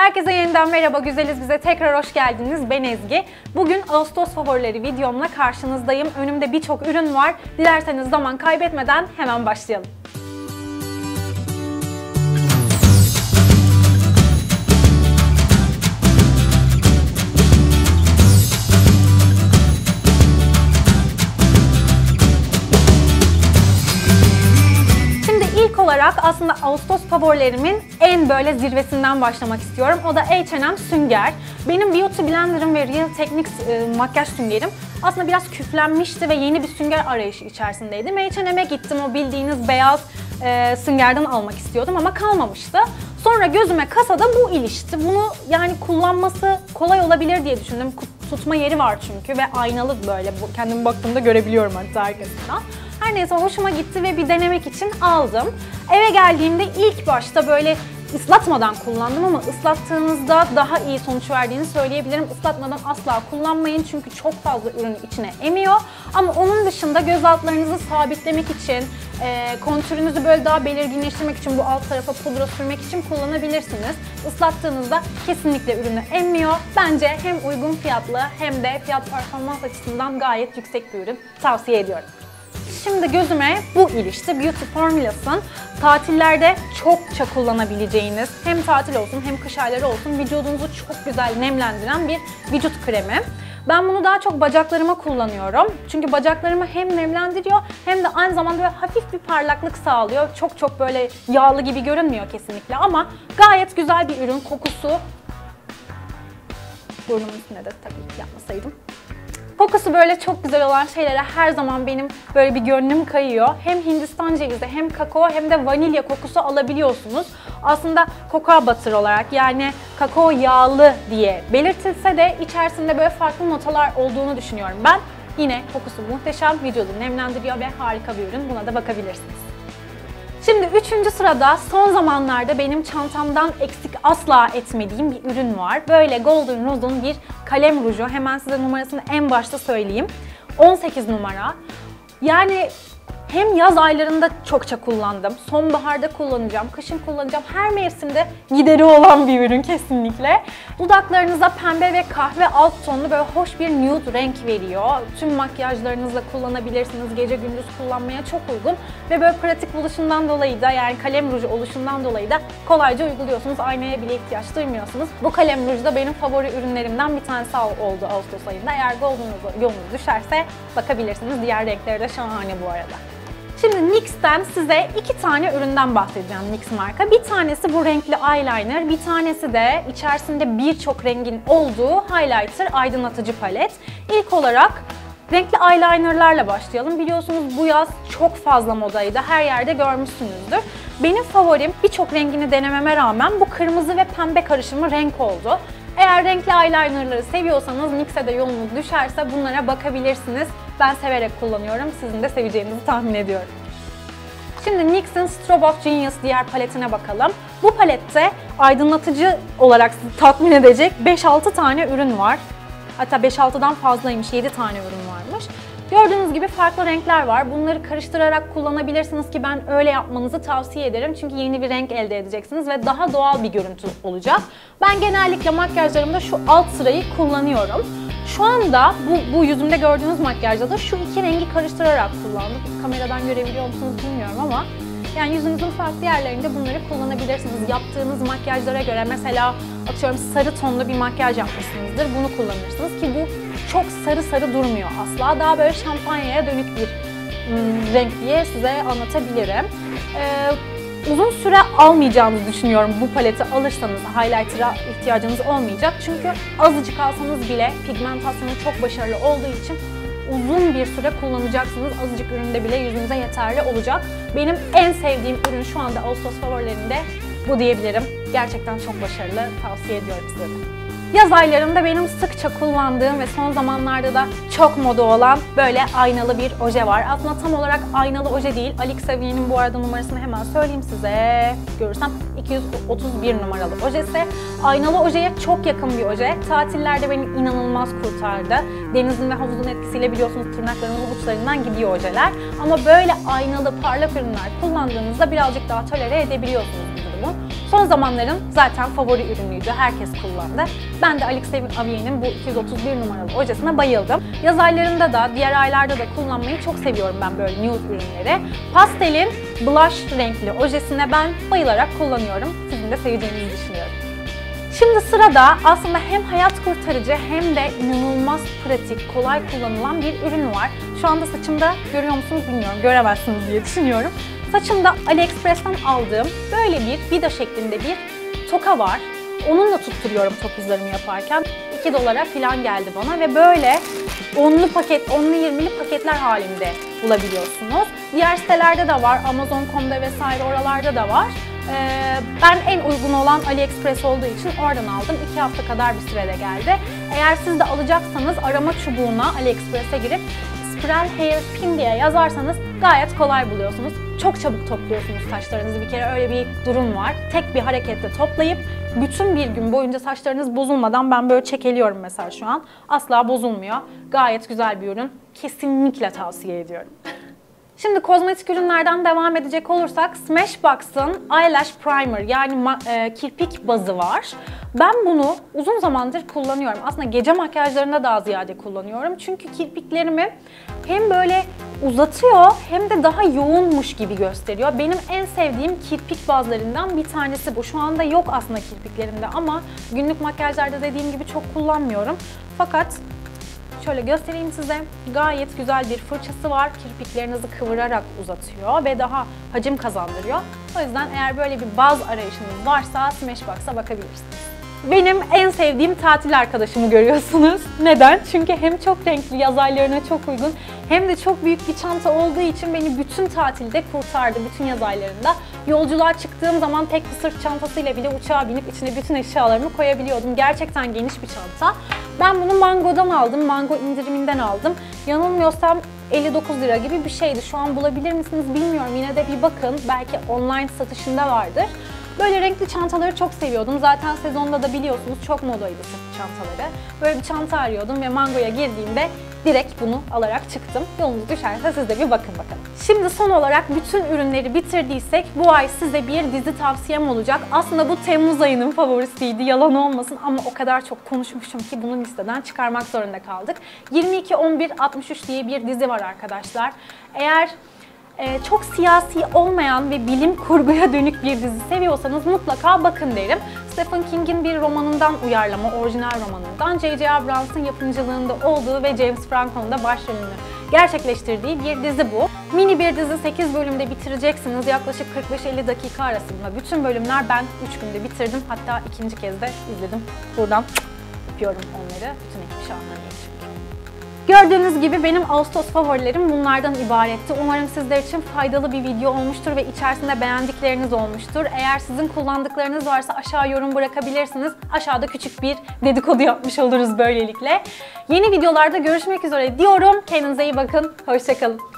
Herkese yeniden merhaba, güzeliz bize tekrar hoş geldiniz. Ben Ezgi. Bugün Ağustos favorileri videomla karşınızdayım. Önümde birçok ürün var. Dilerseniz zaman kaybetmeden hemen başlayalım. Aslında Ağustos favorilerimin en böyle zirvesinden başlamak istiyorum. O da H&M sünger. Benim Beauty Blender'ım ve Real Techniques e, makyaj süngerim aslında biraz küflenmişti ve yeni bir sünger arayışı içerisindeydim. H&M'e gittim o bildiğiniz beyaz e, süngerden almak istiyordum ama kalmamıştı. Sonra gözüme kasada bu ilişti. Bunu yani kullanması kolay olabilir diye düşündüm. Tutma yeri var çünkü ve aynalı böyle. Kendimi baktığımda görebiliyorum hatta arkasından. Neyse hoşuma gitti ve bir denemek için aldım. Eve geldiğimde ilk başta böyle ıslatmadan kullandım ama ıslattığınızda daha iyi sonuç verdiğini söyleyebilirim. Islatmadan asla kullanmayın çünkü çok fazla ürün içine emiyor. Ama onun dışında göz altlarınızı sabitlemek için, e, kontürünüzü böyle daha belirginleştirmek için bu alt tarafa pudra sürmek için kullanabilirsiniz. Islattığınızda kesinlikle ürünü emmiyor. Bence hem uygun fiyatlı hem de fiyat performans açısından gayet yüksek bir ürün. Tavsiye ediyorum. Şimdi gözüme bu ilişti. Beauty Formulas'ın tatillerde çokça kullanabileceğiniz hem tatil olsun hem kış ayları olsun vücudunuzu çok güzel nemlendiren bir vücut kremi. Ben bunu daha çok bacaklarıma kullanıyorum. Çünkü bacaklarımı hem nemlendiriyor hem de aynı zamanda böyle hafif bir parlaklık sağlıyor. Çok çok böyle yağlı gibi görünmüyor kesinlikle ama gayet güzel bir ürün. Kokusu burnumun üstüne de tabii ki yapmasaydım. Kokusu böyle çok güzel olan şeylere her zaman benim böyle bir gönlüm kayıyor. Hem Hindistan cevizi hem kakao hem de vanilya kokusu alabiliyorsunuz. Aslında kokao butter olarak yani kakao yağlı diye belirtilse de içerisinde böyle farklı notalar olduğunu düşünüyorum ben. Yine kokusu muhteşem, vücudu nemlendiriyor ve harika bir ürün. Buna da bakabilirsiniz. Şimdi üçüncü sırada son zamanlarda benim çantamdan eksik asla etmediğim bir ürün var. Böyle Golden Rose'un bir kalem ruju. Hemen size numarasını en başta söyleyeyim. 18 numara. Yani hem yaz aylarında çokça kullandım, sonbaharda kullanacağım, kışın kullanacağım. Her mevsimde gideri olan bir ürün kesinlikle. Dudaklarınıza pembe ve kahve alt tonlu böyle hoş bir nude renk veriyor. Tüm makyajlarınızla kullanabilirsiniz. Gece gündüz kullanmaya çok uygun. Ve böyle pratik buluşundan dolayı da yani kalem ruju oluşundan dolayı da kolayca uyguluyorsunuz. Aynaya bile ihtiyaç duymuyorsunuz. Bu kalem ruju da benim favori ürünlerimden bir tanesi oldu Ağustos ayında. Eğer Rose'a yolunuz düşerse bakabilirsiniz. Diğer renkleri de şahane bu arada. Şimdi NYX'ten size iki tane üründen bahsedeceğim NYX marka. Bir tanesi bu renkli eyeliner, bir tanesi de içerisinde birçok rengin olduğu highlighter aydınlatıcı palet. İlk olarak renkli eyelinerlarla başlayalım. Biliyorsunuz bu yaz çok fazla modaydı. Her yerde görmüşsünüzdür. Benim favorim birçok rengini denememe rağmen bu kırmızı ve pembe karışımı renk oldu. Eğer renkli eyelinerları seviyorsanız NYX'e de yolunuz düşerse bunlara bakabilirsiniz. Ben severek kullanıyorum. Sizin de seveceğinizi tahmin ediyorum. Şimdi NYX'in Strobe of Genius diğer paletine bakalım. Bu palette aydınlatıcı olarak sizi tatmin edecek 5-6 tane ürün var. Hatta 5-6'dan fazlaymış, 7 tane ürün varmış. Gördüğünüz gibi farklı renkler var. Bunları karıştırarak kullanabilirsiniz ki ben öyle yapmanızı tavsiye ederim. Çünkü yeni bir renk elde edeceksiniz ve daha doğal bir görüntü olacak. Ben genellikle makyajlarımda şu alt sırayı kullanıyorum. Şu anda bu, bu yüzümde gördüğünüz makyajda da şu iki rengi karıştırarak kullandım. Kameradan görebiliyor musunuz bilmiyorum ama yani yüzünüzün farklı yerlerinde bunları kullanabilirsiniz. Yaptığınız makyajlara göre mesela atıyorum sarı tonlu bir makyaj yapmışsınızdır. Bunu kullanırsınız ki bu çok sarı sarı durmuyor asla. Daha böyle şampanyaya dönük bir ım, renk diye size anlatabilirim. Ee, uzun süre almayacağınızı düşünüyorum bu paleti alırsanız highlighter'a ihtiyacınız olmayacak. Çünkü azıcık alsanız bile pigmentasyonu çok başarılı olduğu için uzun bir süre kullanacaksınız. Azıcık üründe bile yüzünüze yeterli olacak. Benim en sevdiğim ürün şu anda Ağustos favorilerinde bu diyebilirim. Gerçekten çok başarılı. Tavsiye ediyorum size de. Yaz aylarında benim sıkça kullandığım ve son zamanlarda da çok moda olan böyle aynalı bir oje var. Aslında tam olarak aynalı oje değil. Alix Savier'in bu arada numarasını hemen söyleyeyim size. Görürsem 231 numaralı ojesi. Aynalı ojeye çok yakın bir oje. Tatillerde beni inanılmaz kurtardı. Denizin ve havuzun etkisiyle biliyorsunuz tırnaklarımın uçlarından gidiyor ojeler. Ama böyle aynalı parlak ürünler kullandığınızda birazcık daha tolere edebiliyorsunuz. Son zamanların zaten favori ürünüydü. Herkes kullandı. Ben de Alexey Avier'in bu 231 numaralı ojesine bayıldım. Yaz aylarında da diğer aylarda da kullanmayı çok seviyorum ben böyle nude ürünleri. Pastelin blush renkli ojesine ben bayılarak kullanıyorum. Sizin de seveceğinizi düşünüyorum. Şimdi sırada aslında hem hayat kurtarıcı hem de inanılmaz pratik, kolay kullanılan bir ürün var. Şu anda saçımda görüyor musunuz bilmiyorum, göremezsiniz diye düşünüyorum. Saçımda AliExpress'ten aldığım böyle bir vida şeklinde bir toka var. Onunla tutturuyorum topuzlarımı yaparken. 2 dolara falan geldi bana ve böyle onlu paket, onlu 20'li paketler halinde bulabiliyorsunuz. Diğer sitelerde de var, Amazon.com'da vesaire oralarda da var. Ee, ben en uygun olan AliExpress olduğu için oradan aldım. 2 hafta kadar bir sürede geldi. Eğer siz de alacaksanız arama çubuğuna AliExpress'e girip Spiral Hair Pin diye yazarsanız gayet kolay buluyorsunuz. Çok çabuk topluyorsunuz saçlarınızı bir kere öyle bir durum var. Tek bir hareketle toplayıp bütün bir gün boyunca saçlarınız bozulmadan ben böyle çekeliyorum mesela şu an. Asla bozulmuyor. Gayet güzel bir ürün. Kesinlikle tavsiye ediyorum. Şimdi kozmetik ürünlerden devam edecek olursak Smashbox'ın Eyelash Primer yani e, kirpik bazı var. Ben bunu uzun zamandır kullanıyorum. Aslında gece makyajlarında daha ziyade kullanıyorum. Çünkü kirpiklerimi hem böyle uzatıyor hem de daha yoğunmuş gibi gösteriyor. Benim en sevdiğim kirpik bazlarından bir tanesi bu. Şu anda yok aslında kirpiklerimde ama günlük makyajlarda dediğim gibi çok kullanmıyorum. Fakat Şöyle göstereyim size. Gayet güzel bir fırçası var. Kirpiklerinizi kıvırarak uzatıyor ve daha hacim kazandırıyor. O yüzden eğer böyle bir baz arayışınız varsa Smashbox'a bakabilirsiniz. Benim en sevdiğim tatil arkadaşımı görüyorsunuz. Neden? Çünkü hem çok renkli, yaz aylarına çok uygun hem de çok büyük bir çanta olduğu için beni bütün tatilde kurtardı, bütün yaz aylarında. Yolculuğa çıktığım zaman tek bir sırt çantasıyla bile uçağa binip içine bütün eşyalarımı koyabiliyordum. Gerçekten geniş bir çanta. Ben bunu Mango'dan aldım, Mango indiriminden aldım. Yanılmıyorsam 59 lira gibi bir şeydi. Şu an bulabilir misiniz bilmiyorum. Yine de bir bakın. Belki online satışında vardır. Böyle renkli çantaları çok seviyordum. Zaten sezonda da biliyorsunuz çok modaydı sırt çantaları. Böyle bir çanta arıyordum ve Mango'ya girdiğimde direkt bunu alarak çıktım. Yolunuz düşerse siz de bir bakın bakalım. Şimdi son olarak bütün ürünleri bitirdiysek bu ay size bir dizi tavsiyem olacak. Aslında bu Temmuz ayının favorisiydi yalan olmasın ama o kadar çok konuşmuşum ki bunu listeden çıkarmak zorunda kaldık. 22-11-63 diye bir dizi var arkadaşlar. Eğer e, çok siyasi olmayan ve bilim kurguya dönük bir dizi seviyorsanız mutlaka bakın derim. Stephen King'in bir romanından uyarlama, orijinal romanından J.J. Abrams'ın yapımcılığında olduğu ve James Franco'nun da başrolünü gerçekleştirdiği bir dizi bu. Mini bir dizi 8 bölümde bitireceksiniz. Yaklaşık 45-50 dakika arasında. Bütün bölümler ben 3 günde bitirdim. Hatta ikinci kez de izledim. Buradan öpüyorum onları. Bütün ekip şahane Gördüğünüz gibi benim Ağustos favorilerim bunlardan ibaretti. Umarım sizler için faydalı bir video olmuştur ve içerisinde beğendikleriniz olmuştur. Eğer sizin kullandıklarınız varsa aşağı yorum bırakabilirsiniz. Aşağıda küçük bir dedikodu yapmış oluruz böylelikle. Yeni videolarda görüşmek üzere diyorum. Kendinize iyi bakın. Hoşçakalın.